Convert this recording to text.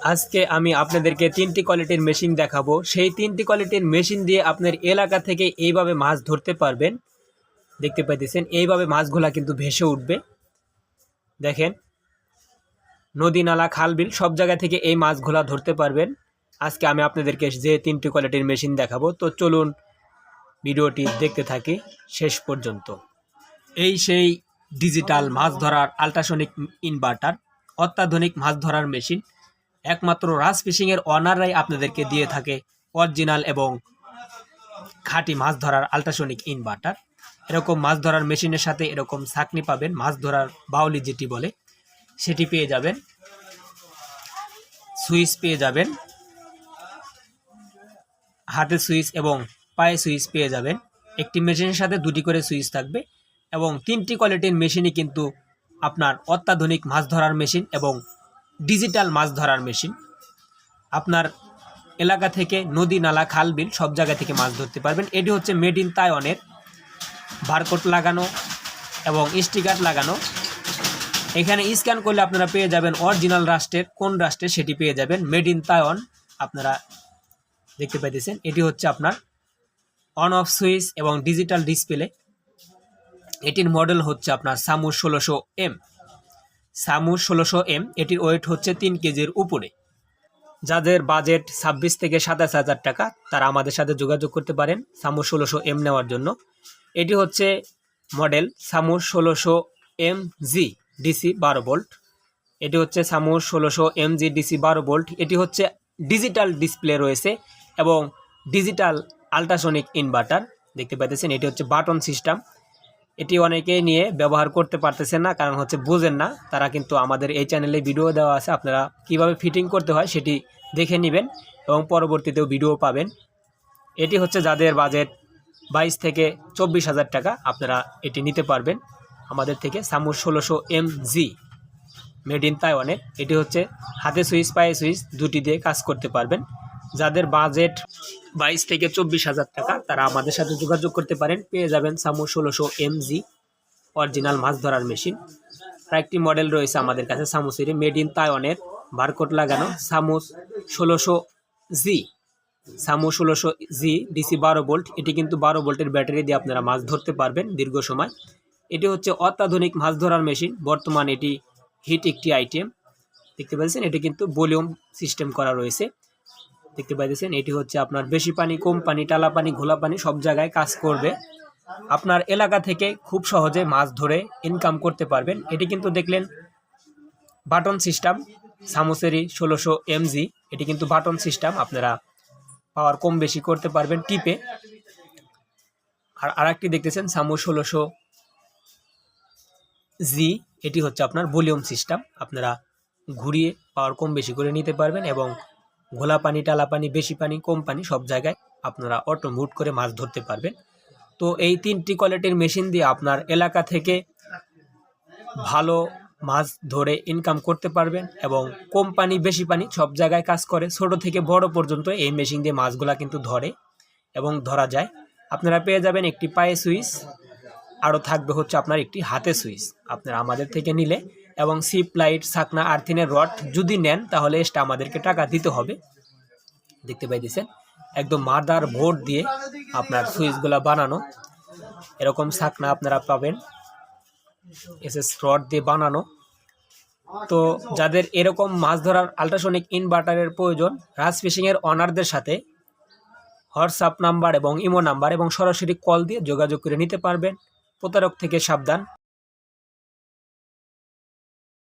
আজকে আমি আপনাদেরকে তিনটি কোয়ালিটির মেশিন দেখাবো। সেই তিনটি কোয়ালিটির মেশিন দিয়ে আপনার এলাকা থেকে এইভাবে মাছ ধরতে পারবেন। দেখতে পাইতেছেন, এইভাবে মাছগুলা কিন্তু ভেসে উঠবে। দেখেন, নদী, নালা, খাল, বিল, সব জায়গা থেকে এই মাছগুলা ধরতে পারবেন। আজকে আমি আপনাদেরকে যে তিনটি কোয়ালিটির মেশিন দেখাবো, তো চলুন ভিডিওটি দেখতে থাকি শেষ পর্যন্ত। এই সেই ডিজিটাল মাছ ধরার আল্ট্রাসনিক ইনভার্টার অত্যাধুনিক মাছ ধরার মেশিন একমাত্র রাজ ফিশিংয়ের অনাররাই আপনাদেরকে দিয়ে থাকে অরিজিনাল এবং খাঁটি মাছ ধরার আল্ট্রাসনিক ইনভার্টার এরকম মাছ ধরার মেশিনের সাথে এরকম ছাকনি পাবেন, মাছ ধরার বাউলি যেটি বলে, সেটি পেয়ে যাবেন। সুইচ পেয়ে যাবেন। হাতে সুইচ এবং পায়ে সুইচ পেয়ে যাবেন। একটি মেশিনের সাথে দুটি করে সুইচ থাকবে এবং তিনটি কোয়ালিটির মেশিনই কিন্তু আপনার অত্যাধুনিক মাছ ধরার মেশিন এবং ডিজিটাল মাছ ধরার মেশিন। আপনার এলাকা থেকে নদী, নালা, খাল, বিল সব জায়গা থেকে মাছ ধরতে পারবেন। এটি হচ্ছে মেড ইন তাইওয়ানের বারকোড লাগানো এবং স্টিকার লাগানো। এখানে স্ক্যান করলে আপনারা পেয়ে যাবেন অরিজিনাল রাষ্ট্রের, কোন রাষ্ট্রে সেটি পেয়ে যাবেন। মেড ইন তাইওয়ান আপনারা দেখতে পাইতেছেন। এটি হচ্ছে আপনার অন অফ সুইচ এবং ডিজিটাল ডিসপ্লে। এটির মডেল হচ্ছে আপনার সামু ষোলোশো এম। সামু ষোলোশো এম, এটির ওয়েট হচ্ছে তিন কেজির উপরে। যাদের বাজেট ছাব্বিশ থেকে সাতাশ হাজার টাকা, তারা আমাদের সাথে যোগাযোগ করতে পারেন সামু ষোলোশো এম নেওয়ার জন্য। এটি হচ্ছে মডেল সামু ষোলোশো এম জি ডিসি বারো ভোল্ট। এটি হচ্ছে সামু ষোলোশো এম জি ডিসি বারো ভোল্ট। এটি হচ্ছে ডিজিটাল ডিসপ্লে রয়েছে এবং ডিজিটাল আল্ট্রাসনিক ইনভার্টার। দেখতে পাইতেছেন, এটি হচ্ছে বাটন সিস্টেম। এটি অনেকে নিয়ে ব্যবহার করতে পারতেছেন না, কারণ হচ্ছে বোঝেন না। তারা কিন্তু আমাদের এই চ্যানেলে ভিডিও দেওয়া আছে, আপনারা কীভাবে ফিটিং করতে হয় সেটি দেখে নেবেন এবং পরবর্তীতেও ভিডিও পাবেন। এটি হচ্ছে যাদের বাজেট বাইশ থেকে চব্বিশ হাজার টাকা, আপনারা এটি নিতে পারবেন আমাদের থেকে সামু ষোলোশো এম জি মেড ইন তাইওয়ানের এটি হচ্ছে হাতে সুইচ, পায়ে সুইচ, দুটি দিয়ে কাজ করতে পারবেন। যাদের বাজেট বাইশ থেকে চব্বিশ হাজার টাকা, তারা আমাদের সাথে যোগাযোগ করতে পারেন। পেয়ে যাবেন সামু ষোলোশো এম জি অরিজিনাল মাছ ধরার মেশিন। আর একটি মডেল রয়েছে আমাদের কাছে সামুসিরি মেড ইন তাইওয়ানের বারকোড লাগানো সামুস ষোলোশো জি। সামু ষোলোশো জি ডিসি বারো ভোল্ট এটি কিন্তু বারো ভোল্টের ব্যাটারি দিয়ে আপনারা মাছ ধরতে পারবেন দীর্ঘ সময়। এটি হচ্ছে অত্যাধুনিক মাছ ধরার মেশিন, বর্তমান এটি হিট একটি আইটেম। দেখতে পাচ্ছেন, এটি কিন্তু ভলিউম সিস্টেম করা রয়েছে। দেখতে পাইতেছেন, এটি হচ্ছে আপনার বেশি পানি, কম পানি, টালা পানি, ঘোলা পানি, সব জায়গায় কাজ করবে। আপনার এলাকা থেকে খুব সহজে মাছ ধরে ইনকাম করতে পারবেন। এটি কিন্তু দেখলেন বাটন সিস্টেম সামোসেরি ষোলোশো এমজি, এটি কিন্তু বাটন সিস্টেম আপনারা পাওয়ার কম বেশি করতে পারবেন টিপে। আর আরেকটি দেখতেছেন, সামু ষোলোশো জি, এটি হচ্ছে আপনার ভলিউম সিস্টেম আপনারা ঘুরিয়ে পাওয়ার কম বেশি করে নিতে পারবেন এবং ঘোলা পানি, টালা পানি, বেশি পানি, কম পানি সব জায়গায় আপনারা অটো মুট করে মাছ ধরতে পারবেন। তো এই তিনটি কোয়ালিটির মেশিন দিয়ে আপনার এলাকা থেকে ভালো মাছ ধরে ইনকাম করতে পারবেন এবং কম পানি, বেশি পানি সব জায়গায় কাজ করে। ছোট থেকে বড় পর্যন্ত এই মেশিন দিয়ে মাছগুলা কিন্তু ধরে এবং ধরা যায়। আপনারা পেয়ে যাবেন একটি পায়ে সুইচ আরও থাকবে হচ্ছে আপনার একটি হাতে সুইচ। আপনারা আমাদের থেকে নিলে এবং সিপ লাইট, সাকনা, আর্থিনের রড যদি নেন, তাহলে এসটা আমাদেরকে টাকা দিতে হবে। দেখতে পাইতেছেন? একদম মাদার বোর্ড দিয়ে আপনার সুইচগুলা বানানো। এরকম সাকনা আপনারা পাবেন। এসএস রড দিয়ে বানানো। তো যাদের এরকম মাছ ধরার আল্ট্রাসনিক ইনভার্টারের প্রয়োজন, রাজ ফিশিংয়ের অনারদের সাথে হোয়াটসঅ্যাপ নাম্বার এবং ইমো নাম্বার এবং সরাসরি কল দিয়ে যোগাযোগ করে নিতে পারবেন। প্রতারক থেকে সাবধান।